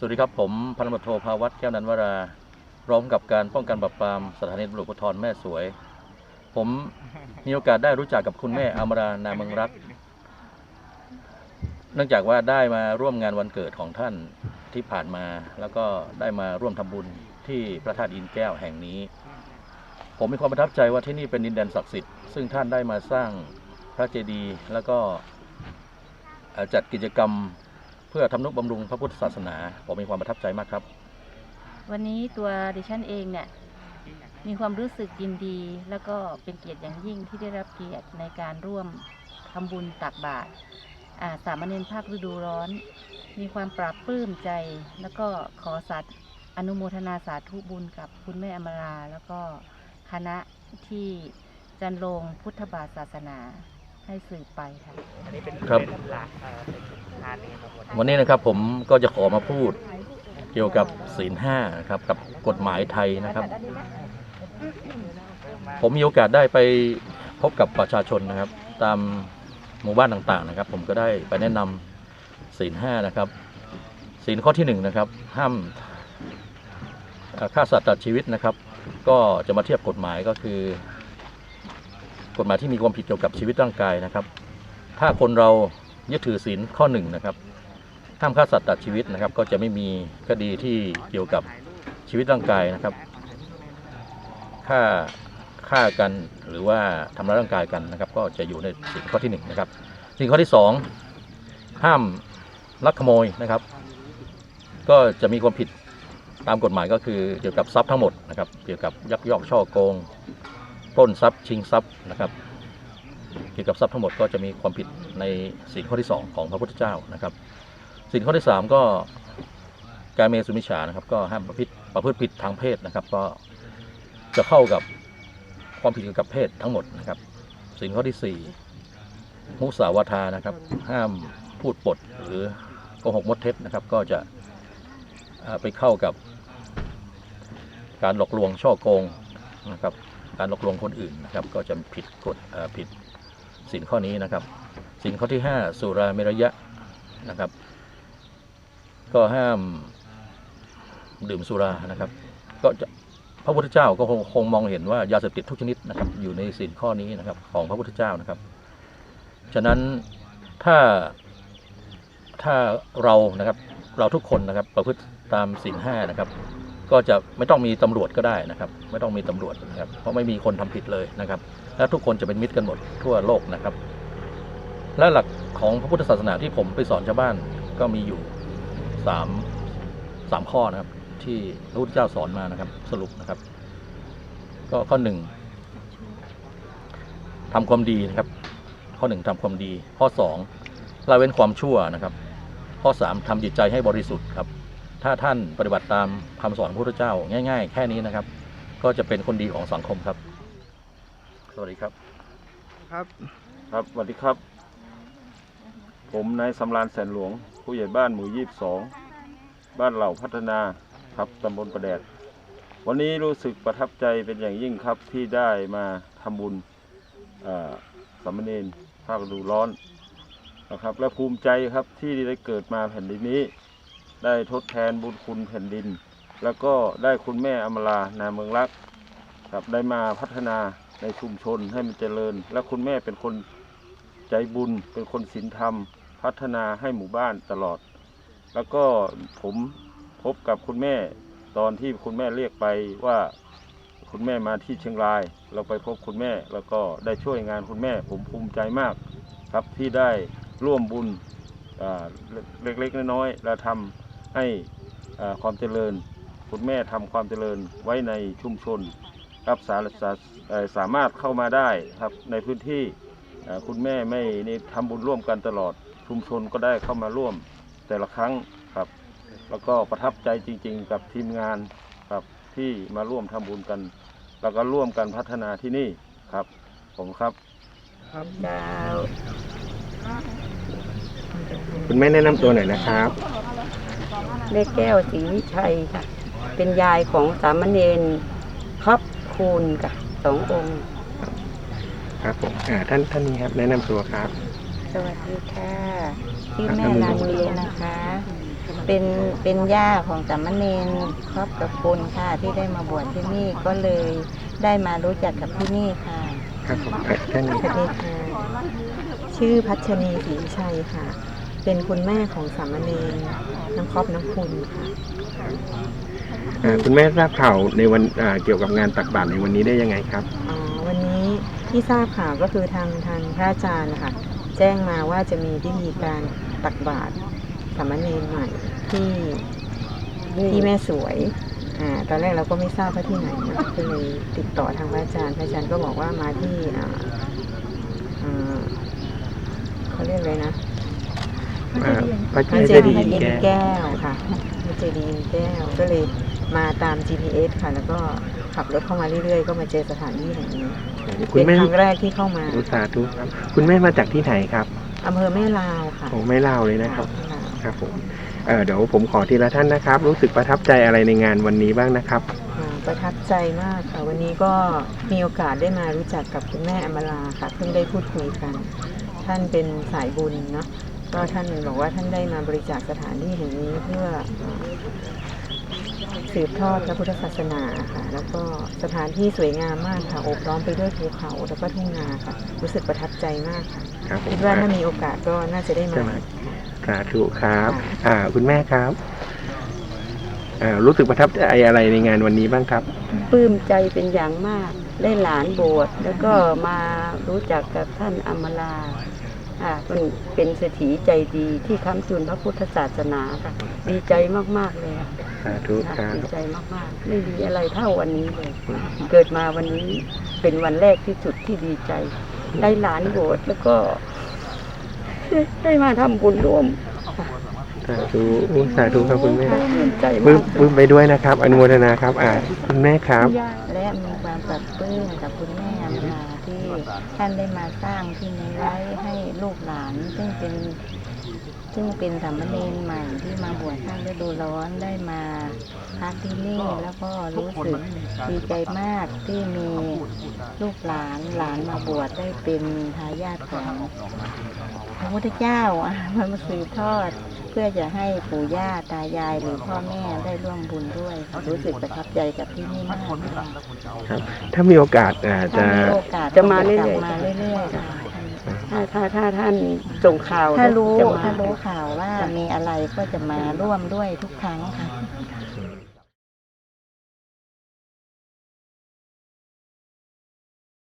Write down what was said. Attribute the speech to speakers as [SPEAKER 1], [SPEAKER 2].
[SPEAKER 1] สวัสดีครับ ผมพันตำรวจโทภาวัตแก้วนันวราร้องกับการป้องกันปราบปรามสถานีตำรวจภูธรแม่สวย ผมมีโอกาสได้รู้จักกับคุณแม่อมรานาเมืองรัก เนื่องจากว่าได้มาร่วมงานวันเกิดของท่านที่ผ่านมา แล้วก็ได้มาร่วมทำบุญที่พระธาตุอินแก้วแห่งนี้ ผมมีความประทับใจว่าที่นี่เป็นดินแดนศักดิ์สิทธิ์ซึ่งท่านได้มาสร้างพระเจดีย์แล้วก็จัดกิจกรรม เพื่อทำนุบำรุงพระพุทธศาสนา ผมมีความประทับใจมากครับ
[SPEAKER 2] วันนี้ตัวดิฉันเองเนี่ย มีความรู้สึกยินดี แล้วก็เป็นเกียรติอย่างยิ่งที่ได้รับเกียรติในการร่วมทำบุญตักบาตรสามเณรภาคฤดูร้อน มีความปราบปลื้มใจ แล้วก็ขอสัตย์อนุโมทนาสาธุบุญกับคุณแม่อมรา แล้วก็คณะที่จันลงพุทธบาทศาสนา ให้สืบไปค่ะ
[SPEAKER 3] อันนี้เป็น
[SPEAKER 1] ครับ
[SPEAKER 3] เป็นหลักเอ่อเป็นทานเองครับ
[SPEAKER 1] วันนี้นะครับผมก็จะขอมาพูดเกี่ยวกับศีลห้านะครับกับกฎหมายไทยนะครับ ผมมีโอกาสได้ไปพบกับประชาชนนะครับ ตามหมู่บ้านต่างๆนะครับ ผมก็ได้ไปแนะนำศีลห้านะครับ ศีลข้อที่หนึ่งนะครับ ห้ามเอ่อฆ่าสัตว์ตัดชีวิตนะครับ ก็จะมาเทียบกฎหมายก็คือ กฎหมายที่มีความผิดเกี่ยวกับชีวิตร่างกายนะครับ ถ้าคนเรายึดถือศีลข้อหนึ่งนะครับห้ามฆ่าสัตว์ตัดชีวิตนะครับ ก็จะไม่มีคดีที่เกี่ยวกับชีวิตร่างกายนะครับฆ่าฆ่ากันหรือว่าทำร้ายร่างกายกันนะครับ ก็จะอยู่ในสิ่งข้อที่หนึ่งนะครับสิ่งข้อที่สองห้ามลักขโมยนะครับ ก็จะมีความผิดตามกฎหมายก็คือเกี่ยวกับทรัพย์ทั้งหมดนะครับ เกี่ยวกับยักยอกช่อโกง ปล้นทรัพย์ชิงทรัพย์นะครับ เกี่ยวกับทรัพย์ทั้งหมดก็จะมีความผิดในสิ่งข้อที่สองของพระพุทธเจ้านะครับสิ่งข้อที่สามก็การเมสุมิชานะครับ ก็ห้ามประพฤติประพฤติผิดทางเพศนะครับ ก็จะเข้ากับความผิดเกี่ยวกับเพศทั้งหมดนะครับสิ่งข้อที่สี่มุสาวาทานะครับ ห้ามพูดปดหรือโกหกมดเท็จนะครับ ก็จะไปเข้ากับการหลอกลวงช่อโกงนะครับ การหลอกลวงคนอื่นนะครับก็จะผิดกฎผิดสินข้อนี้นะครับ สินข้อที่ห้าสุราเมรยะนะครับ ก็ห้ามดื่มสุรานะครับ ก็จะพระพุทธเจ้าก็คงคงมองเห็นว่ายาเสพติดทุกชนิดนะครับ อยู่ในสินข้อนี้นะครับ ของพระพุทธเจ้านะครับ ฉะนั้นถ้าถ้าเรานะครับเราทุกคนนะครับประพฤติตามสินห้านะครับ ก็จะไม่ต้องมีตำรวจก็ได้นะครับไม่ต้องมีตำรวจนะครับเพราะไม่มีคนทำผิดเลยนะครับและทุกคนจะเป็นมิตรกันหมดทั่วโลกนะครับ และหลักของพระพุทธศาสนาที่ผมไปสอนชาวบ้านก็มีอยู่สามสามข้อนะครับ ที่พระพุทธเจ้าสอนมานะครับ สรุปนะครับ ก็ข้อหนึ่งทำความดีนะครับ ข้อหนึ่งทำความดี ข้อสองละเว้นความชั่วนะครับ ข้อสามทำจิตใจให้บริสุทธิ์ครับ ถ้าท่านปฏิบัติตามคำสอนพระพุทธเจ้าง่าย ๆ แค่นี้นะครับ ก็จะเป็นคนดีของสังคมครับ สวัสดีครับ
[SPEAKER 3] ครับ
[SPEAKER 4] ครับสวัสดีครับ ผมนายสำรานแสนหลวง ผู้ใหญ่บ้านหมู่ยี่สองบ้านเหล่าพัฒนาครับตำบลประแดด วันนี้รู้สึกประทับใจเป็นอย่างยิ่งครับที่ได้มาทำบุญเอ่อสามเณรภาคฤดูร้อนนะครับ และภูมิใจครับที่ได้เกิดมาแผ่นดินนี้ ได้ทดแทนบุญคุณแผ่นดิน แล้วก็ได้คุณแม่อมรานาเมืองรักครับได้มาพัฒนาในชุมชนให้มันเจริญ และคุณแม่เป็นคนใจบุญ เป็นคนศีลธรรม พัฒนาให้หมู่บ้านตลอด แล้วก็ผมพบกับคุณแม่ตอนที่คุณแม่เรียกไปว่าคุณแม่มาที่เชียงราย เราไปพบคุณแม่ แล้วก็ได้ช่วยงานคุณแม่ ผมภูมิใจมาก ครับที่ได้ร่วมบุญเล็กๆน้อยๆและทำ ให้ความเจริญ คุณแม่ทำความเจริญไว้ในชุมชนครับสาสาสามารถเข้ามาได้ครับในพื้นที่คุณแม่ไม่นี่ทำบุญร่วมกันตลอดชุมชนก็ได้เข้ามาร่วมแต่ละครั้งครับ แล้วก็ประทับใจจริง ๆ กับทีมงานครับที่มาร่วมทำบุญกัน แล้วก็ร่วมกันพัฒนาที่นี่ครับ ผมครับ
[SPEAKER 3] ครับ
[SPEAKER 2] ดาว
[SPEAKER 3] คุณแม่แนะนำตัวหน่อยนะครับ
[SPEAKER 5] เลขแก้วศรีวิชัยค่ะ เป็นยายของสามเณรครับคูณค่ะสององค์
[SPEAKER 3] ครับผมอ่าท่านท่านนี้ครับแนะนำตัวครับ
[SPEAKER 5] สวัสดีค่ะชื่อแม่นางเลียนะคะ
[SPEAKER 6] เป็นเป็นย่าของสามเณรครอบกับคุณค่ะที่ได้มาบวชที่นี่ก็เลยได้มารู้จักกับที่นี่ค่ะ
[SPEAKER 3] ครับผมอะท่านนี้
[SPEAKER 7] สวัสดีค่ะชื่อพัชนีศรีวิชัยค่ะ เป็นคุณแม่ของสามเณรน้ำครอบน้ำคุณค่ะ
[SPEAKER 3] อ่าคุณแม่ทราบข่าวในวันอ่าเกี่ยวกับงานตักบาตรในวันนี้ได้ยังไงครับ
[SPEAKER 7] อ๋อวันนี้ที่ทราบข่าวก็คือทางทางพระอาจารย์นะคะแจ้งมาว่าจะมีพิธีการตักบาตรสามเณรใหม่ที่ที่แม่สวยอ่าตอนแรกเราก็ไม่ทราบว่าที่ไหนนะก็เลยติดต่อทางพระอาจารย์พระอาจารย์ก็บอกว่ามาที่อ่าอ่าเขาเรียกอะไรนะ
[SPEAKER 3] อ่า พระ
[SPEAKER 7] พระ
[SPEAKER 3] เจ
[SPEAKER 7] เจ
[SPEAKER 3] ดี
[SPEAKER 7] ดี
[SPEAKER 3] ย์
[SPEAKER 7] ย์อิน
[SPEAKER 3] แก้ว
[SPEAKER 7] แก้วค่ะพระเจดีย์อินแก้วก็เลยมาตาม GPS ค่ะ แล้วก็ขับรถเข้ามาเรื่อยๆ ก็มาเจอสถานที่แห่งนี้
[SPEAKER 3] คุณ
[SPEAKER 7] เป็น
[SPEAKER 3] แม่
[SPEAKER 7] ครั้งแรกที่เข้ามา
[SPEAKER 3] อุตสาธุครับ คุณแม่มาจากที่ไหนครับ
[SPEAKER 7] อำเภอแม่ลาวค่ะ
[SPEAKER 3] โอ้ไม่เล่าเลยนะครับ
[SPEAKER 7] แม่ลาว
[SPEAKER 3] ครับผมเอ่อเดี๋ยวผมขอทีละท่านนะครับ รู้สึกประทับใจอะไรในงานวันนี้บ้างนะครับ
[SPEAKER 7] อ่าประทับใจมากค่ะ วันนี้ก็มีโอกาสได้มารู้จักกับคุณแม่อมราค่ะ เพิ่งได้พูดคุยกัน ท่านเป็นสายบุญเนาะ ก็ท่านบอกว่าท่านได้มาบริจาคสถานที่แห่งนี้เพื่ออ่าสืบทอดพระพุทธศาสนาค่ะ แล้วก็สถานที่สวยงามมากค่ะโอบล้อมไปด้วยภูเขาแล้วก็ทุ่งนาค่ะ รู้สึกประทับใจมากค่ะ
[SPEAKER 3] ครับผม
[SPEAKER 7] คิดว่าถ้ามีโอกาสก็น่าจะได้มา
[SPEAKER 3] ใช่ไหมสาธุครับ อ่า คุณแม่ครับอ่ารู้สึกประทับใจอะไรในงานวันนี้บ้างครับ
[SPEAKER 5] ปลื้มใจเป็นอย่างมาก ได้หลานบวชแล้วก็มารู้จักกับท่านอมรา ค่ะเป็นเป็นเศรษฐีใจดีที่ค้ำจุนพระพุทธศาสนาค่ะ ดีใจมากๆเลยค่ะ
[SPEAKER 3] สาธุครับ
[SPEAKER 5] ดีใจมากๆ ไม่มีอะไรเท่าวันนี้เลย เกิดมาวันนี้เป็นวันแรกที่สุดที่ดีใจ ได้หลานบวชแล้วก็ได้มาทำบุญร่วม
[SPEAKER 3] สาธุอุ๊ยสาธุครับคุณแม่
[SPEAKER 5] ปลื้มใจ
[SPEAKER 3] ปลื้
[SPEAKER 5] มามก
[SPEAKER 3] ปลื้มไปด้วยนะครับ อนุโมทนาครับอ่าคุณแม่ครับ
[SPEAKER 6] และมีความปรับปลื้มกับคุณแม่มาที่ท่านได้มาสร้างที่นี้ไว้ให้ลูกหลาน ซึ่งเป็นซึ่งเป็นสามเณรใหม่ที่มาบวชช่างฤดูร้อนได้มาพักที่นี่แล้วก็รู้สึกดีใจมากที่มีลูกหลานหลานมาบวชได้เป็นทายาทของพระพุทธเจ้าอะมันมาสืบทอดเพื่อจะให้ปู่ย่าตายายหรือพ่อแม่ได้ร่วมบุญด้วยรู้สึกประทับใจกับที่นี่มากค่ะ
[SPEAKER 3] ครับถ้ามีโอกาสอ่า
[SPEAKER 6] ถ้า
[SPEAKER 3] จะ
[SPEAKER 6] มีโอกาส
[SPEAKER 5] จะมาเรื่อยๆ
[SPEAKER 6] กลับมาเรื่อยๆค่ะ
[SPEAKER 5] ถ้าถ้าถ้าท่านส่งข่าว
[SPEAKER 6] ถ้ารู้
[SPEAKER 5] จะมา
[SPEAKER 6] ถ้ารู้ข่าวว่ามีอะไรก็จะมาร่วมด้วยทุกครั้งค่ะ